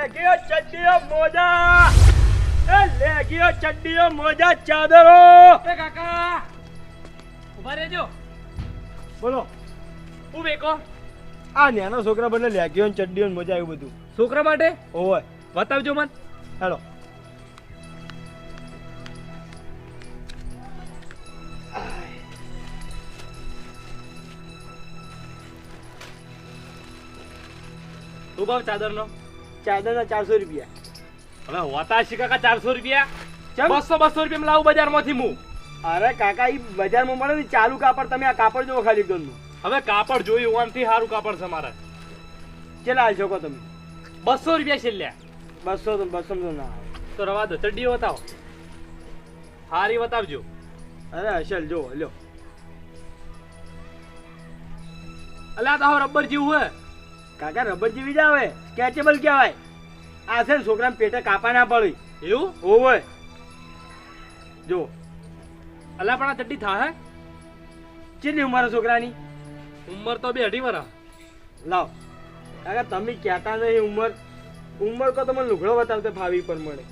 લેગીઓ ચડ્ડીઓ મોજા. એ લેગ્યો ચડ્ડીઓ મોજા ચાદરો. એ કાકા ઊભા રહેજો. બોલો. હું વેકો આ નાના છોકરા બને લેગ્યો ને ચડ્ડીઓ ને મોજા આવ્યું બધું. છોકરા માટે? ઓય બતાવજો મન. હેલો. શું ભાવ ચાદરનો. ચાદરના ચારસો રૂપિયા. હવે હોતા છે કાકા ચારસો રૂપિયા? બસો બસો રૂપિયા લાવું બજારમાંથી હું અરે કાકા એ બજારમાં મળે ને ચાલુ કાપડ તમે આ કાપડ જોવો ખાલી એકદમનું હવે કાપડ જોયું ઓનથી સારું કાપડ છે મારે. કેટલા હાલ શકો તમે? બસો રૂપિયા છેલ્લે. બસો તો બસો તો ના તો રવા દો ચડ્ડી બતાવો હારી બતાવજો અરે અસલ જો લ્યો. અલ્યા તો રબર જેવું હે. કાકા રબર જેવી જ આવે. સ્કેચેબલ કહેવાય. આ છે ને છોકરાને પેટે કાપા ના પડી. એવું? હોવે. જો. અલા પણ આ ચડ્ડી થા હે? કેટલી ઉંમર છોકરાની? ઉંમર તો બે અઢી વરા. લાવ. કાકા તમે કહેતા નહીં ઉંમર. ઉંમર કો તમને લુગડો બતાવતે ફાવી પણ મળે.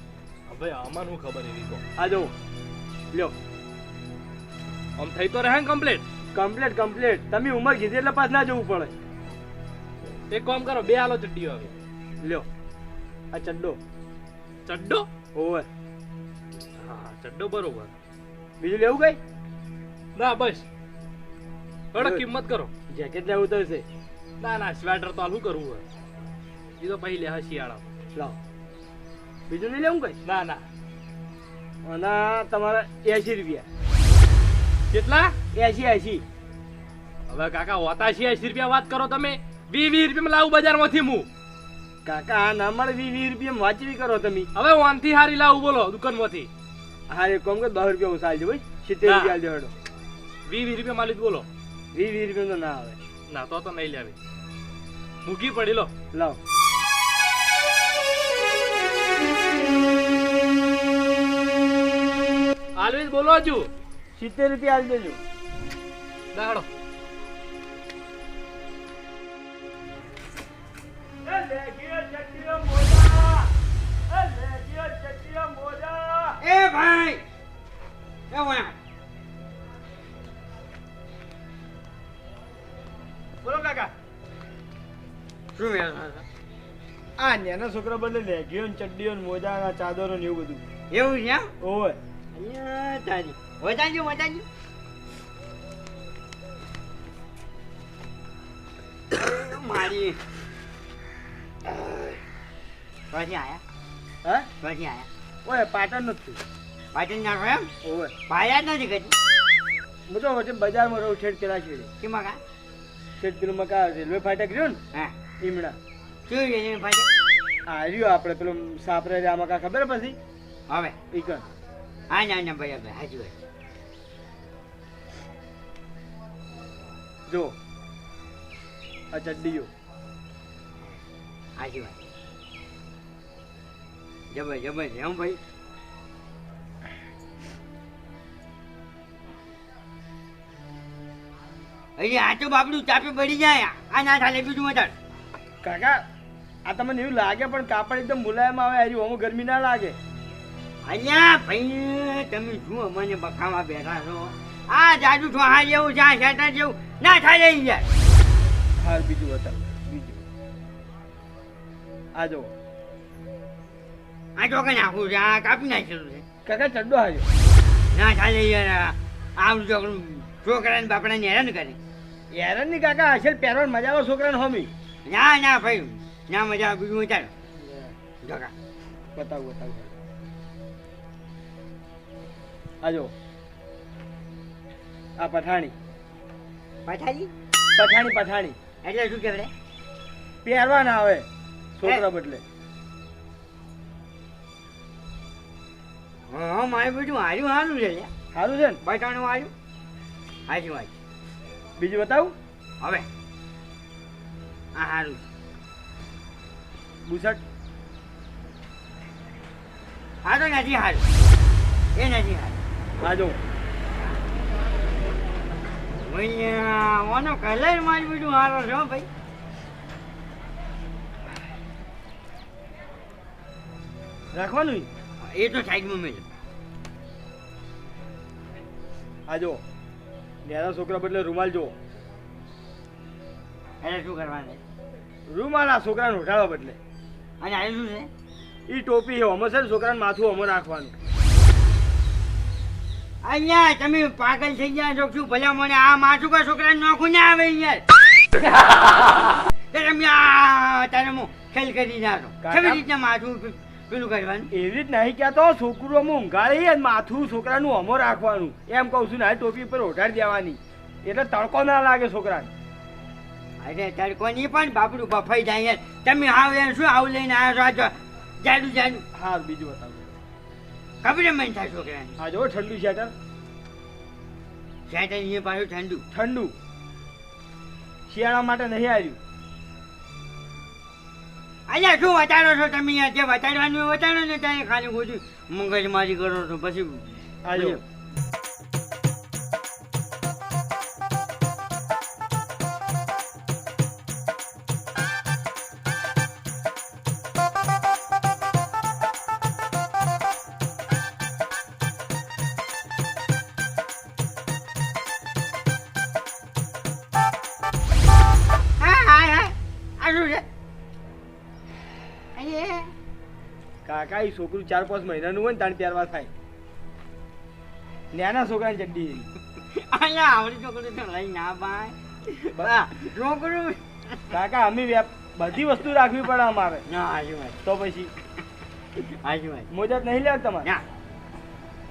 હવે આમાં શું ખબર એવી તો આ જો. લ્યો. આમ થઈ તો રહે કમ્પ્લેટ કમ્પ્લીટ કમ્પ્લેટ કમ્પ્લેટ તમે ઉંમર કીધી એટલે પાછ ના જવું પડે. એક કામ કરો બે હાલો ચડ્ડીઓ હવે. લ્યો. આ ચડ્ડો. ચડ્ડો? ઓવે હા ચડ્ડો બરોબર. બીજું લેવું કઈ? ના બસ. થોડો કિંમત કરો. જેકેટ લેવું તો છે ના ના સ્વેટર તો આલું કરવું હોય. એ તો પછી લે શિયાળા લાવ. બીજું નહીં લેવું કઈ? ના ના. અને તમારે એસી રૂપિયા. કેટલા? એસી એસી હવે કાકા હોતા એસી રૂપિયા વાત કરો તમે? વી વી રૂપિયા લાવું બજારમાંથી હું. કાકા આ ના મળે વી વીસ રૂપિયા વાંચવી કરો તમે. હવે વાનથી હારી લાવું બોલો દુકાનમાંથી. હારે કામ દસ રૂપિયા હું સાલજો ભાઈ. સિત્તેર રૂપિયા આવી હેડો. વી વી રૂપિયા માલિક બોલો. વી વીસ રૂપિયા તો ના આવે. ના તો તો નહીં લેવી. મૂકી પડી લો. લાવ. આલવીસ બોલો છું સિત્તેર રૂપિયા આલી દેજો દાડો. એ ભાઈ! એ વાહ બોલો કાકા. શું? આ નાના છોકરા બદલે લેગીઓ ને ચડ્ડીઓ ને મોજા ને ચાદરો ને એવું બધું. એવું છે? ઓય. અહીંયા તારી. વધારજો વધારજો મારી. પછી આયા. હા? પછી આયા. ઓય પાટણ નથી. પાટણ જાણો એમ? ઓય. ભાયા જ નથી કદી હું તો વચ્ચે બજારમાં રહું છેડ પેલા છેડે કેમાં કા? છેડ પેલું મકા રેલવે ફાટક રહ્યું હા. ને ઈમડા. શું છે ફાટક? આ રહ્યું આપણે પેલું સાપરે રે આમાં કા ખબર પછી? હવે. ઈકણ હા ના ના ભાઈ ભાઈ હાજુ ભાઈ જો. આ ચડ્ડીઓ હાજી ભાઈ જબર જબર છે એમ ભાઈ? અહીં આ તો બાપડું ચાપે પડી જાય. આ ના થાય બીજું વધારે કાકા આ તમને એવું લાગે પણ કાપડ એકદમ મુલાયમ આવે હજી ઓમાં ગરમી ના લાગે. અહીંયા ભાઈ તમે શું અમને બખામાં બેઠા છો. આ જાદુ છો હા જેવું છે આ શેટર જેવું. ના થાય જાય હાલ બીજું બતાવ બીજું. આ જો આ ચોકે નાખવું છે આ કાપી નાખેલું છે. કાકા ચડ્ડો હાજો ના થાય યાર આમ છોકરું છોકરાને બાપડાને હેરાન કરે. હેરાનની કાકા અસલ પહેરવાનું મજા આવે છોકરાને હોમી. ના ના ભાઈ ના મજા આવે બીજું ચાલો. જોકા બતાવ બતાવ. આ આ પઠાણી પાછાજી પઠાણી પઠાણી એટલે શું કહેવાય? પહેરવા ના આવે છોકરા બદલે. હા મારે બધું હાર્યું હારું છે. સારું છે ને બટાણું હાર્યું હાજી વાત બીજું બતાવું? હવે. આ હારું બુસટ. આ તો નથી હારું. એ નથી હારું. આ જો ઓનો કલર મારી બધું હારો છે ભાઈ. રાખવાનું? એ તો સાઈડમાં મેં આ જો નેના છોકરા બદલે રૂમાલ જો એને શું કરવાનું? રૂમાલ આ છોકરાને ઉઠાડવા બદલે. અને આ શું છે? એ ટોપી હે અમર છે ને છોકરાને માથું અમર રાખવાનું અહીંયા તમે પાગલ થઈ ગયા છો શું? ભલા મને આ માથું કા છોકરા નોખું ના આવે યાર તમે આ તારે હું ખેલ કરી નાખો. કેવી રીતના માથું પેલું કરવાનું એવી રીત નહીં કહેતો છોકરો ઊંઘાડી અને માથું છોકરાનું અમો રાખવાનું. એમ કહું છું ને ટોપી પર ઓઢાડી દેવાની. એટલે તડકો ના લાગે છોકરાને. અરે તડકો નહીં પણ બાપડું બફાઈ જાય તમે આવ એમ શું આવું લઈને આવ્યા છો? જાડું જાડું. હા બીજું બતાવો. ખબર મને થાય છોકરાને? હા જો ઠંડુ શેટર શેટર એ પાછું ઠંડુ. ઠંડુ. શિયાળા માટે નહીં આવ્યું. અહીંયા શું વટાડો છો તમે અહીંયા? જે વટાડવાનું વટાડો ને ત્યાં ખાલી ખોટું મગજમારી કરો છો પછી આ કાકા એ છોકરું ચાર પાંચ મહિનાનું હોય ને તાણ વાર થાય. નાના છોકરાની ચડ્ડી અહીંયા આવડી છોકરી તો લઈ ના ભાઈ. છોકરું. કાકા અમે બધી વસ્તુ રાખવી પડે અમારે. તો પછી. મોજા નહીં લેવા તમારે?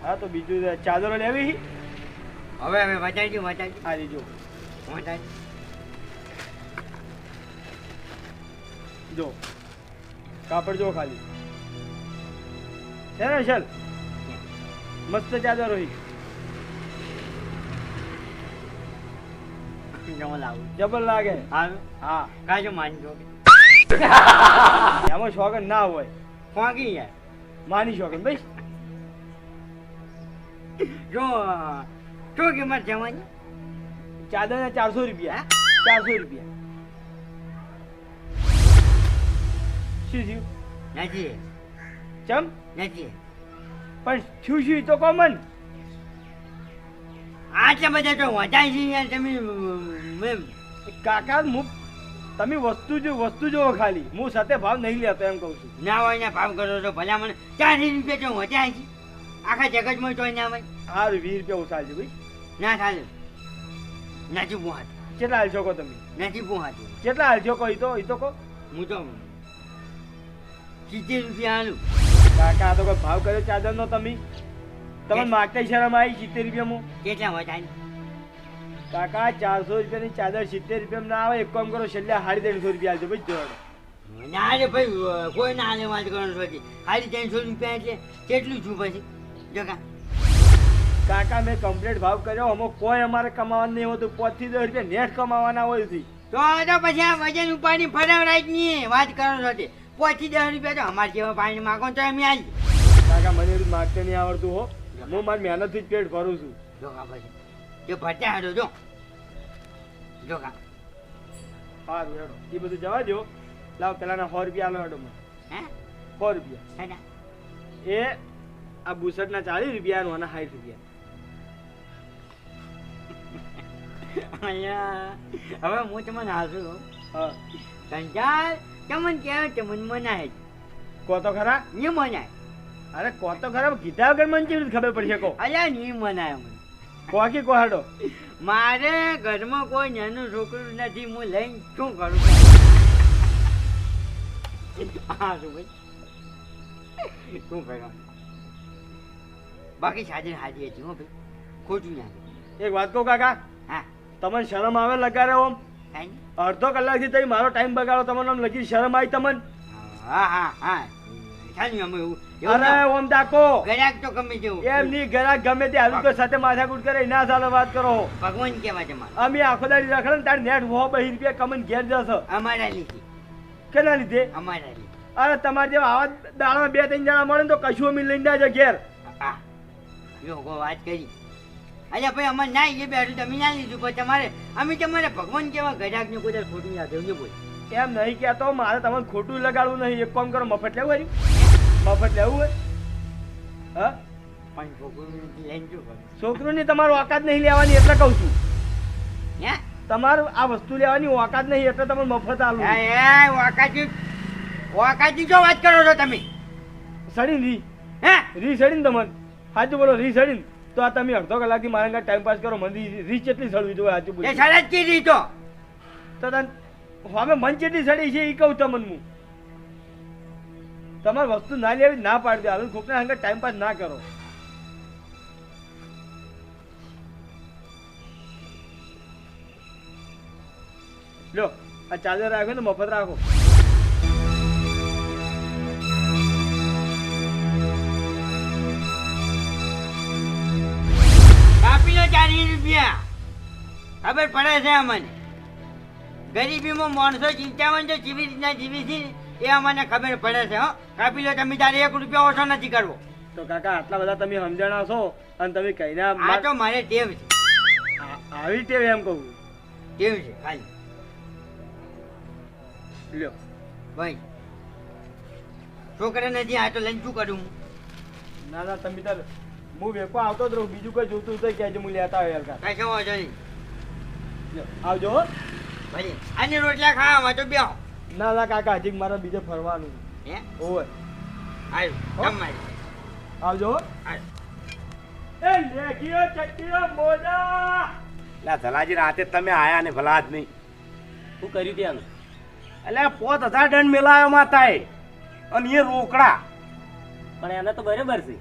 હા તો બીજું ચાદરો લેવી? હવે હવે વટાડજો વટાડજો આ લીજો વટાડજો જો. કાપડ જો ખાલી. છે ને ચાલ મસ્ત ચાદર હોય જબલ જબર લાગે. હા કાજો માની જો એમાં શોખન ના હોય. ફોંકી યાર. માની શોખન ભાઈ જો શું કિંમત જવાની ચાદર ના ચારસો રૂપિયા. ચારસો રૂપિયા. શું થયું? નથી ચમ? નથી. પણ થયું શું તો કોમન આટલા બધા તો વધારે છે યાર તમે કાકા હું તમે વસ્તુ જો વસ્તુ જોવો ખાલી. હું સાથે ભાવ નહીં લેતો એમ કહું છું. ના હોય ને ભાવ કરો છો ભલા મને ચાલીસ રૂપિયા તો વધાય છે. આખા જગતમાં તો ના હોય. હારું વીસ રૂપિયા ઉછાલજો ભાઈ. ના ચાલે. નથી પોહાતું કેટલા હાલશો કહો તમે? નથી પોહાતું કેટલા હાલશો કહો એ તો એ તો કહો. હું તો સિત્તેર રૂપિયા આલું કાકા તો કોઈ ભાવ કર્યો ચાદર નો તમે તમને માગતા શરમ આવી સિત્તેર રૂપિયામાં? કેટલા વધાય કાકા ચારસો રૂપિયાની ચાદર સિત્તેર રૂપિયામાં ના આવે એક કામ કરો છેલ્લે સાડી ત્રણસો રૂપિયા આવજો ભાઈ જોડ ના રે ભાઈ કોઈ ના લે વાત કરવાનું છે સાડી ત્રણસો રૂપિયા એટલે કેટલું છું પછી? જો કાકા મેં કમ્પ્લીટ ભાવ કર્યો અમો કોઈ અમારે કમાવાનું નહીં હોતું. પાંચથી દસ રૂપિયા નેટ કમાવાના હોય છે. તો પછી આ વજન ઉપાડી ફરાવરાય જ નહીં વાત કરવાનું છો તે પહોંચી દસ રૂપિયા તો અમારે જેવા પાણી માગો તો અમે આવી કાકા મને એવું માગતે નહીં આવડતું હો. હું મારી મહેનતથી જ પેટ ભરું છું. જો કા પછી. જો ભરતા હાડો જો. જો કા. સારું હેડો. એ બધું જવા દો લાવ પેલાના સો રૂપિયા આલો હેડો મને. હે? સો રૂપિયા. એ આ બુસટના ચાલીસ રૂપિયા અને સાઠ રૂપિયા. અહીંયા. હવે હું તમને હાસું હા. કંચાલ તમને કહેવાય મને મનાય કો તો ખરા નહીં મનાય અરે કો તો ખરા કીધા વગર મને કેવી ખબર પડશે શકો અલ્યા નહીં મનાય મને કો કે કો હાડો મારે ઘરમાં કોઈ નાનું છોકરું નથી હું લઈને શું કરું હા શું ભાઈ શું કરવાનું બાકી સાજે હાજી હતી હો ભાઈ ખોટું ના એક વાત કહું કાકા હા તમને શરમ આવે લગાડે ઓમ? અડધો કલાકથી તઈ મારો ટાઈમ બગાડો તમને આમ લગી શરમ આવી તમને? હા હા હા. અરે ઓમ તો ગમે તેવું એમ ની ગરાક ગમે તે હાલું તો સાથે માથાકૂટ કરે ના ચાલે વાત કરો. ભગવાન કેવા છે અમે આખો દાડી રખડે ને તાર નેટ હો બહી રૂપિયા કમન ઘેર જશો અમારા લીધી. કેના લીધે? અમારા લીધી. અરે તમારે જેવા આવા દાડામાં બે ત્રણ જણા મળે ને તો કશું અમે લઈને જાય ઘેર. હા વાત કરી. અલ્યા ભાઈ અમારે ના એ બેઠું તમે ના લીધું પણ તમારે અમે તમારે ભગવાન કેવા ગ્રાહક ને કોઈ ખોટું યાદ એવું બોલ એમ નહીં કહેતો મારે તમને ખોટું લગાડવું નહીં. એક કામ કરો મફત લેવું મફત લેવું હોય? હા? પણ છોકરું લઈને શું કરું? છોકરોની તમારું ઓકાત નહીં લેવાની એટલે કહું છું. હે? તમારું આ વસ્તુ લેવાની ઓકાત નહીં એટલે તમને મફત આલું એ વાકાજી વાકાજી જો વાત કરો છો તમે? સડીને રી. હે? રી સડીને તમને. સાચું બોલો રી સડીને તો આ તમે અડધો કલાકથી મારા ઘરે ટાઈમ પાસ કરો મને રીચ કેટલી સડવી જોઈએ આજુ એ બોલો સરસ રીતો તો. હવે મન કેટલી સડી છે એ કહું તમને હું. તમારે વસ્તુ ના લેવી ના પાડી દે. હવે કોકના હંગે ટાઈમ પાસ ના કરો. લ્યો આ ચાર્જર રાખો ને મફત રાખો. ખબર પડે છે અમને. ગરીબીમાં માણસો ચિંતામાં જો જીવી રીતના જીવી છે એ અમને ખબર પડે છે હો. કાપી લો તમે તારે એક રૂપિયા ઓછો નથી કરવો. તો કાકા આટલા બધા તમે સમજણા છો અને તમે કહીને આ તો મારે ટેવ છે. આવી ટેવ એમ કહું. ટેવ છે ખાલી લ્યો. ભાઈ છોકરા નથી આ તો લઈને શું કરું ના ના તમે તાર હું વેકો આવતો જ રહું. બીજું કઈ જોતું તો કહેજો હું લેતા હોય કાંઈ કહેવા જોઈએ આવજો હો. આની અને રોટલા ખાવામાં તો બેહો. ના ના કાકા હજી મારે બીજે ફરવાનું હે? ઓય આવ્યું તમારી આવજો એ લેખીઓ ચટ્ટીઓ મોજા! એટલે ધલાજી રાતે તમે આયા ને ભલા જ નહીં શું કર્યું ત્યાં એટલે પોત હજાર દંડ મેલાયો માતાએ અને એ રોકડા. પણ એને તો બરાબર છે.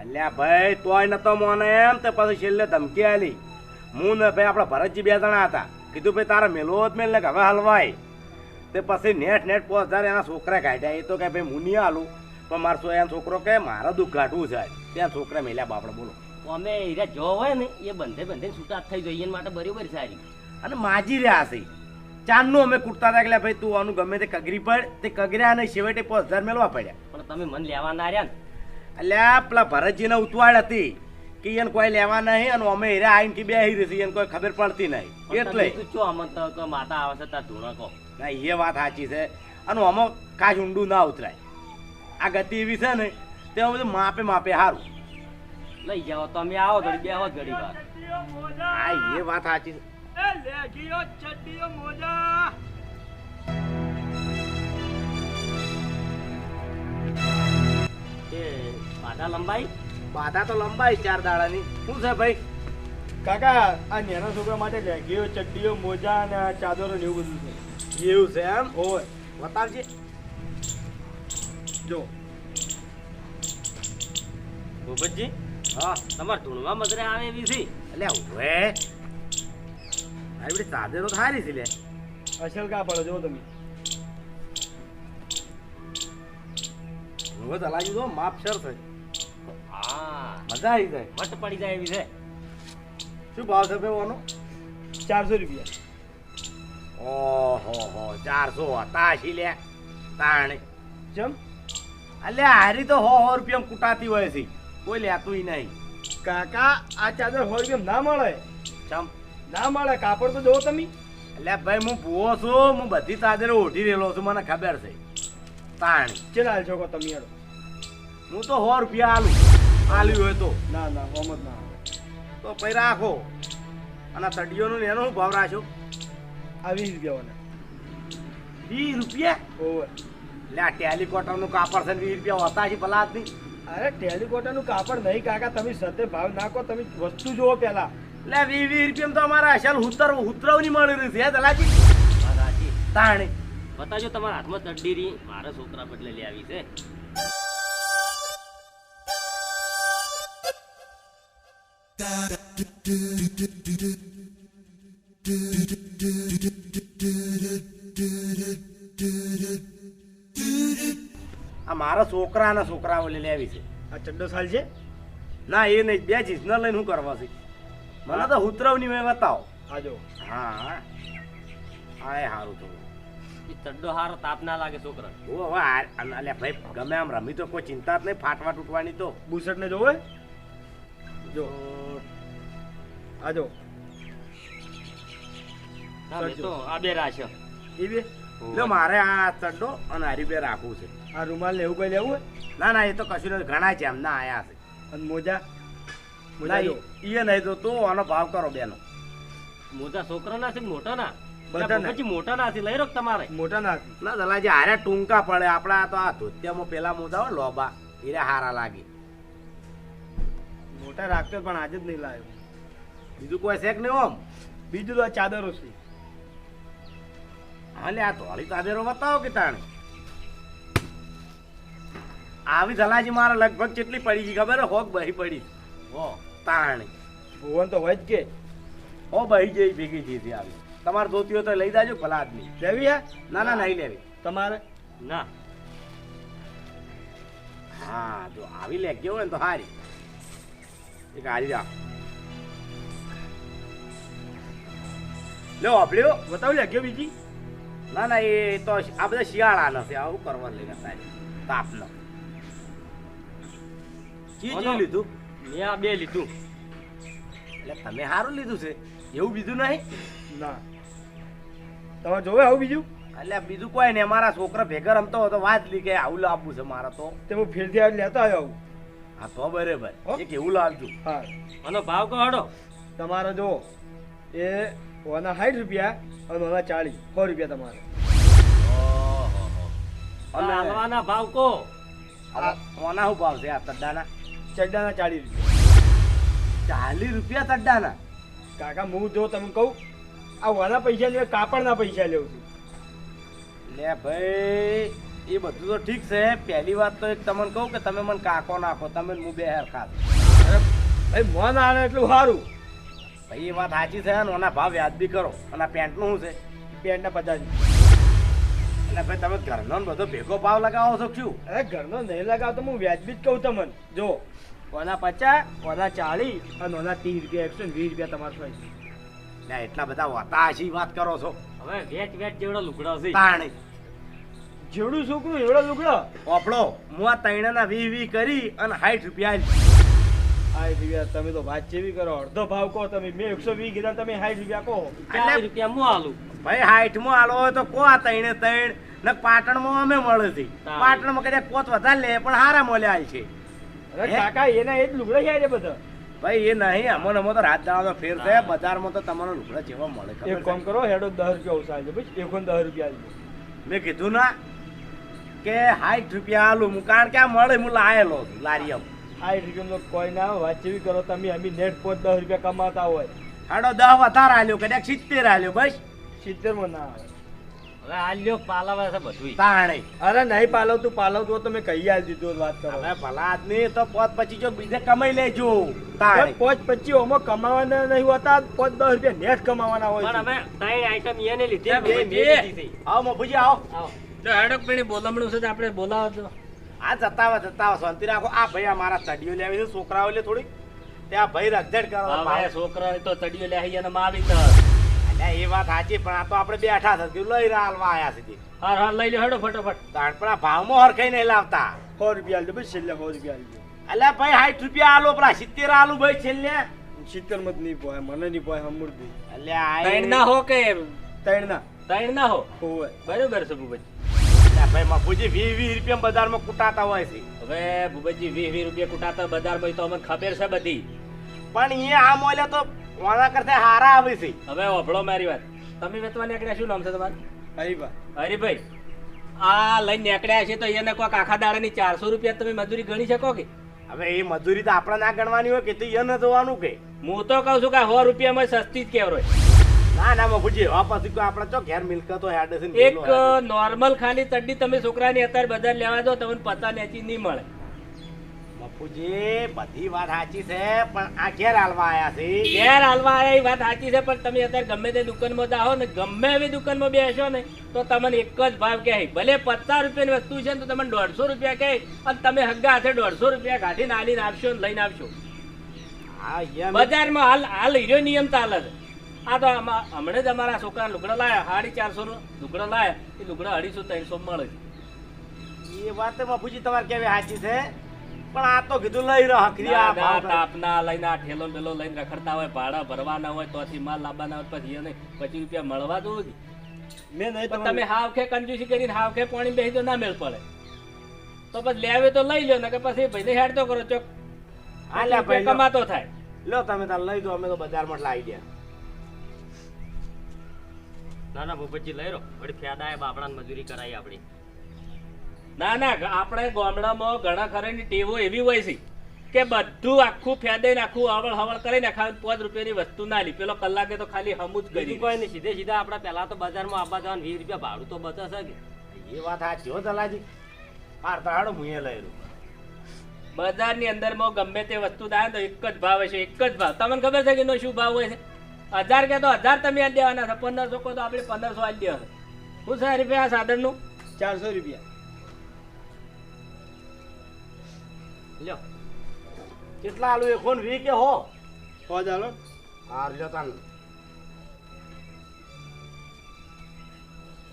અલ્યા ભાઈ તોય નતો મોને એમ તે પછી છેલ્લે ધમકી આલી. હું ને ભાઈ આપણા ભરતજી બે જણા હતા. કીધું ભાઈ તારા મેલો જ મેલ ને હવે હલવાય. તે પછી નેટ નેટ પોચ હજાર એના છોકરા કાઢ્યા એ તો કે ભાઈ હું નહીં હાલું પણ મારો સો એનો છોકરો કે મારા દુઃખ કાઢવું છે. ત્યાં છોકરા મેલ્યા બાપડે બોલો. અમે એરા જો હોય ને એ બંધે બંધે છૂટા થઈ જોઈએ માટે બરોબર સારી. અને માજી રહ્યા છે. ચાંદનું અમે કુર્તા રાખ્યા ભાઈ તું આનું ગમે તે કગરી પડ. તે કગર્યા અને છેવટે પાંચ હજાર મેળવા પડ્યા. પણ તમે મન લેવાના રહ્યા ને. અલ્યા પેલા ભરતજીને ઉતવાડ હતી. કે એને કોઈ લેવા નહીં અને અમે હીરા આવીને કે બેહી હીરી એને કોઈ ખબર પડતી નહીં. એટલે. ચો આમાં તો માતા આવે છે તાર ધોળકો ના એ વાત સાચી છે. અને આમાં કાચ ઊંડું ના ઉતરાય. આ ગતિ એવી છે ને તે બધું માપે માપે સારું લઈ જાઓ તમે આવો ઘડી બેહો ઘડી વાર. હા એ વાત સાચી છે. એ મોજા. પાટા લંબાઈ? બાધા તો લંબાઈ ચાર દાડાની. શું છે ભાઈ? કાકા આ નેના છોકરા માટે લેગીઓ ચડ્ડીઓ મોજા અને આ ચાદરો ને એવું બધું છે. એવું છે એમ? હોય. બતાવજે જો. ભૂપતજી? હા તમારે ધૂણવા મજરે આવે એવી છે. એટલે હવે બધી ચાદરો સારી છે લે. અસલ કા પડો જો તમે. હવે તલાજી તો માપ સર હા મજા આવી જાય. વટ પડી જાય એવી છે. શું ભાવ છે ભાઈ ઓનો ચારસો રૂપિયા. ઓહો હો ચારસો હતા છી લે. તાણે. ચમ? અલે હારી તો હો હો રૂપિયા કુટાતી હોય છે. કોઈ લેતું નહીં. કાકા આ ચાદર સો રૂપિયા ના મળે. ચમ? ના મળે કાપડ તો જોવો તમે. એટલે ભાઈ હું ભૂવો છું હું બધી ચાદરો ઓઢી રહેલો છું મને ખબર છે. તાણી. ચેલા છો તમે હું તો હો રૂપિયા આલું. આલ્યું હોય તો. ના ના જ ના તો પછી રાખો. અને તડીઓનું ને એનો શું ભાવ રાખ્યો? આ વીસ રૂપિયા વીસ રૂપિયા? ઓવર એટલે આ ટેલિકોટરનું કાપડ છે વીસ રૂપિયા હોતા છે ભલા જ નહીં અરે ટેલિકોટરનું કાપડ નહીં કાકા તમે સતે ભાવ નાખો તમે વસ્તુ જુઓ પેલા એટલે વીસ વીસ રૂપિયા તો અમારા અસલ ઉતર ઉતરવની મળી રહી છે દલાજી? તાણે તાણી. બતાજો તમારા હાથમાં તડી રહી. મારા છોકરા બદલે લઈ આવી છે. આ મારા છોકરા અને છોકરાઓ લેવી છે. આ ચડ્ડો સાલ છે? ના એ નહીં બે ચીજના લઈને શું કરવા છે. મને તો ઉતરવની મેં બતાવો. આજો જો. હા. હા હા એ સારું તો એ ચડ્ડો હારો તાપ ના લાગે છોકરા ઓ હવે અલ્યા ભાઈ ગમે આમ રમી તો કોઈ ચિંતા જ નહીં ફાટવા તૂટવાની તો. બુસટ ને જોવે જો. આ જો ના બે તો આ બે રાશ એ બે? લ્યો મારે આ ચડ્ડો અને હારી બે રાખવું છે. આ રૂમાલ ને એવું કઈ લેવું હોય? ના ના એ તો કશું નથી. ઘણા છે એમના આયા છે. અને મોજા? ના મોજા ઈ એ નહીં તો તું આનો ભાવ કરો બેનો. મોટા છોકરાના છે મોટાના? બધાના. પછી મોટાના છે લઈ રો તમારે. મોટા ના દલાજી હારે ટૂંકા પડે આપડા તો આ ધોતિયામાં પેલા મોજા હોય લોબા. હીરા હારા લાગે. મોટા રાખતો પણ આજે જ નહીં લાવ્યો. બીજું કોઈ છે કે નહીં ઓમ. બીજું તો આ ચાદરો છે. હાલે આ ધોળી ચાદરો બતાવો કે તાણે આવી ધલાજી મારે લગભગ કેટલી પડી ગઈ ખબર હોક બહી પડી. હો. તાણે. ભુવન તો હોય જ કે. હો બહી જઈ ભેગી થઈ હતી આવી. તમારે ધોતી હોય તો લઈ જાજો ભલા આદમી લેવી હે? ના ના નહીં લેવી. તમારે? ના. હા જો આવી લે ગયો હોય ને તો હારી. એક હારી રાખ. લ્યો આપણે બતાવ લે કે બીજી? ના ના એ તો આ બધા શિયાળા નથી આવું કરવા લઈને તારે તાપનો. કી. લીધું? મેં આ બે લીધું. એટલે તમે સારું લીધું છે. એવું બીજું નહીં? ના. તમે જોવે આવું બીજું? એટલે બીજું કોઈ નહીં મારા છોકરા ભેગા રમતો હતો વાત લી કે આવું લાવવું છે મારા તો. તે હું ફેરથી આવી લેતો આવ્યો આવું. હા તો બરાબર? એક એવું લાવજો. હા. આનો ભાવ કહો તમારો તમારે જો એ ઓના સાઠ રૂપિયા અને ઓના ચાલીસ સો રૂપિયા તમારે. અને હાલવાના ભાવ આ કોના શું ભાવ છે આ તડ્ડાના? ચડ્ડાના ચાલીસ રૂપિયા. ચાલીસ રૂપિયા તડ્ડાના? કાકા હું જો તમે કહું આ ઓના પૈસા લેવા કાપડના પૈસા લેવું છું. લે ભાઈ એ બધું તો ઠીક છે. પહેલી વાત તો એક તમને કહું કે તમે મને કાકો નાખો તમે હું બે હેર ખાત અરે ભાઈ મન આને એટલું સારું. ભાઈ એ વાત સાચી છે ને? એના ભાવ વ્યાજબી કરો. અને આ પેન્ટનું શું છે? પેન્ટના પચાસ. એટલે ભાઈ તમે ઘરનો બધો ભેગો ભાવ લગાવો છો શું? અરે ઘરનો નહીં લગાવતો હું વ્યાજબી જ કહું તમને. જો ઓના પચાસ ઓના ચાળીસ અને ઓના ત્રીસ રૂપિયા એકસો ને વીસ રૂપિયા તમારે થાય. ને એટલા બધા વતાશી વાત કરો છો. હવે વેચ વેચ જેવડો લુગડો છે. તાણી. જેવડું છોકરું એવડો લુગડો. ઓપડો. હું આ તૈણાના વી વી કરી અને સાઠ રૂપિયા આલી. આ રૂપિયા તમે તો વાત જેવી કરો. અડધો ભાવ કહો તમે મેં એકસો વીસ કીધા તમે સાઠ રૂપિયા કહો. ચાલીસ રૂપિયા હું આલું. ભાઈ હાઈટમાં આલો હોય તો કો આ તૈણે તૈણ. ને પાટણમાં અમે મળે છે પાટણ પાટણમાં કદાચ કોત વધારે લે પણ હારા મળ્યા છે. અરે હે? કાકા એના એ જ લુગડા છે આજે બધા. ભાઈ એ નહીં અમને અમને તો રાત દાડાનો ફેર થાય. બજારમાં તો તમારો લુગડા જેવા મળે એક કામ કરો હેડો દસ રૂપિયા ઓછા આવજો ભાઈ દસ રૂપિયા આવજો મેં કીધું ના કે સાઠ રૂપિયા આલું. હું કારણ કે આ મળે હું લાયેલો છું લારીયમ સાઠ રૂપિયાનો કોઈ ના આવે, વાત કરો તમે અમે નેટ પોત દસ રૂપિયા કમાતા હોય. હાડો દસ વધારે આલ્યો કદાચ સિત્તેર આલ્યો બસ? સિત્તેરમાં ના આવે. હવે આ લ્યો પાલાવે છે બધું તાણે. અરે નહીં પાલવતું પાલવતું તો મેં કહી આલ દીધું વાત કરો. હવે ભલા આદમી તો પોત પછી જો બીજે કમાઈ લેજો. તાણે. પોચ ઓમાં કમાવાના નહીં હોતા પોચ દસ રૂપિયા નેટ કમાવાના હોય પણ છે. ત્રણ આઈટમ એને લીધી બે, બે બે. મેં લીધી છે. આવો મફુજી આવો. આવો. તો હેડક પેલી બોલમણું છે આપણે બોલાવો તો. આ જતાવા જતાવા શાંતિ રાખો. આ ભાઈ અમારા ચડીઓ લેવી છે છોકરાઓ લે થોડી ત્યાં ભાઈ રગજડ કરો છોકરા તો ચડીઓ લે અને માવી તો અલ્યા એ વાત સાચી પણ આ તો આપણે બેઠા થતી લઈ લઈ હાલવા આયા છે હા હા લઈ લે હેડો ફટોફટ. તાણ પણ આ ભાવમાં હરખાઈ નહીં લાવતા. સો રૂપિયા આલજો ભાઈ છેલ્લે સો રૂપિયા આલજો. અલ્યા ભાઈ સાઠ રૂપિયા આલો પેલા સિત્તેર આલુ ભાઈ છેલ્લે. સિત્તેર મત નહીં પોય મને નહીં પોય સમૃદ્ધિ અલ્યા આ ત્રણ ના હો કે ત્રણ ના. ત્રણ ના હો? હોય બરોબર છે અલ્યા ભાઈ મફુજી વીસ વીસ રૂપિયા બજારમાં કુટાતા હોય છે. હવે ભૂપતજી વીસ વીસ રૂપિયા કુટાતા બજારમાં તો અમને ખબર છે બધી. પણ એ આ મોલે તો ઓના કરતા હારા આવે છે. હવે ઓભળો મારી વાત. તમે વેચવા નીકળ્યા શું નામ છે તમારું? હરીભાઈ આ લઈને નીકળ્યા છે તો એને કોઈક આખા દાડાની ચારસો રૂપિયા તમે મજૂરી ગણી શકો કે? હવે એ મજૂરી તો આપણે ના ગણવાની હોય કે તો એને જોવાનું કે? હું તો કહું છું કે સો રૂપિયામાં સસ્તી જ કહેવાય. ના ના બાપુજી હવે પછી આપણે ચો ઘેર મિલકતો હેડે છે એક નોર્મલ ખાલી ચડ્ડી તમે છોકરાની અત્યારે બજાર લેવા દો તમને પતા નેચી નહીં મળે. મફુજી બધી વાત સાચી છે પણ આ ઘેર હાલવા આયા છે. ઘેર હાલવા આયા એ વાત સાચી છે પણ તમે અત્યારે ગમે તે દુકાનમાં જાઓ ને ગમે એવી દુકાનમાં બેસો ને તો તમને એક જ ભાવ કહે. ભલે પચાસ રૂપિયાની વસ્તુ છે ને તો તમને દોઢસો રૂપિયા કહે અને તમે હગ્ગા હાથે દોઢસો રૂપિયા કાઢીને આલીને આપશો ને લઈને આપશો. બજારમાં હાલ હાલ હીરો નિયમ ચાલે છે. આ તો આમાં હમણાં જ અમારા છોકરા લુગડા લાયા સાડી ચારસો નું લુગડો લાયા. એ લુગડા અઢીસો ત્રણસો મળે છે. એ વાત બાપુજી તમારે કેવી સાચી છે? પણ આ તો કીધું લઈ રહ્યો આ. તાપના લઈને આ ઠેલો બેલો લઈને રખડતા હોય ભાડા ભરવાના હોય તોથી માલ લાવવાના હોય પછી એને પચીસ રૂપિયા મળવા દો મેં નહીં પણ તમે હાવખે કંજૂસી કરીને હાવખે પાણી બેસી તો ના મેળ પડે. તો પછી લેવે તો લઈ લો ને કે પછી ભાઈને હેડતો કરો ચોક. ભાઈ કમાતો થાય. લો તમે તાર લઈ દો અમે તો બજારમાં લાવી ગયા ના ના ભૂપતજી લઈ રહો વળી ફેદા એ બાપડા મજૂરી કરાવી આપણી. ના ના આપણે ગામડામાં ઘણા ખરાની ટેવો એવી હોય છે કે બધું આખું ફેદે નાખું આખું હવળ હવળ કરી નાખાવે પાંચ રૂપિયાની વસ્તુ ના લી. પેલો કલાકે તો ખાલી હમું જ કરી કોઈ નહીં સીધે સીધા આપણે પહેલા તો બજારમાં આવવા જવાનું વીસ રૂપિયા ભાડું તો બચે છે કે? એ વાત સાચી હો દલાજી હાર તો હાડો હું લઈ રહ્યો. બજારની અંદરમાં ગમે તે વસ્તુ થાય તો એક જ ભાવ હશે એક જ ભાવ. તમને ખબર છે કે એનો શું ભાવ હોય છે? હજાર કે તો હજાર તમે આ દેવાના છે. પંદરસો કહો તો આપણે પંદરસો આ દેવાના. શું છે રૂપિયા આ સાધનનું? ચારસો રૂપિયા. લ્યો. કેટલા આલુ? એક ફોન વી કે હો? હો ચાલો હા તાન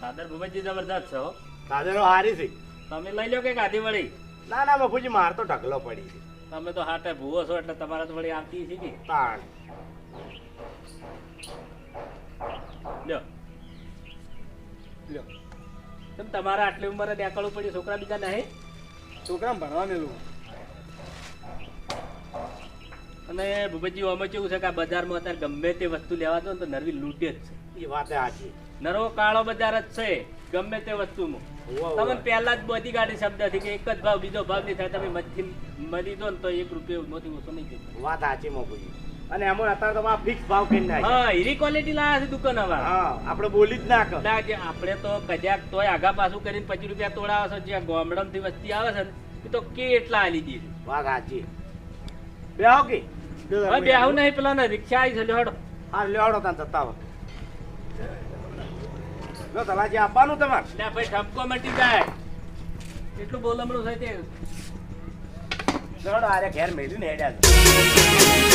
સાધન ભૂપતજી જબરદસ્ત છો હો. હારી છે. તમે લઈ લો કે ગાધી વળી? ના ના બાપુજી માર તો ઢગલો પડી છે. તમે તો હાટે ભૂવો છો એટલે તમારે તો વળી આવતી છે કે? તાણ. લ્યો. લ્યો. તેમ તમારે આટલી ઉંમરે દેખાડવું પડ્યું છોકરા બીજા નહીં? છોકરા ભણવા મેલું અને ભૂપતજી આમાં કેવું છે કે આ બજારમાં અત્યારે ગમે તે વસ્તુ લેવા દો ને તો નરવી લૂંટે જ છે. એ વાત સાચી. નરવો કાળો બજાર જ છે ગમે તે વસ્તુમાં. તમે પહેલા જ બધી ગાડી શબ્દ હતી કે એક જ ભાવ બીજો ભાવ નહીં થાય તમે મચ્છી મરી દો ને તો એક રૂપિયો મોટી ઓછો નહીં જતો વાત સાચી બાપુજી અને એમાં અત્યારે તો ફિક્સ ભાવ કરી નાખ્યા. હા હીરી ક્વોલિટી લાયા છે દુકાન હવે હા આપણે બોલી જ ના કર. ના જે આપણે તો કદાચ તોય આગા પાછું કરીને પચીસ રૂપિયા તોડાવે છે જે થી વસ્તી આવે છે ને એ તો કેટલા આલી દીધી વાત સાચી. બેહો કે? હવે બેહું. નહીં પેલા ને રિક્ષા આવી છે લ્યો હડો. હા લેવાડો તાન જતા હો. લો દલાજી આપવાનું તમારે? લે ભાઈ ઠપકો મટી જાય. એટલું બોલમણું થાય તે. ચલો આરે ઘેર મેળવીને હેડ્યા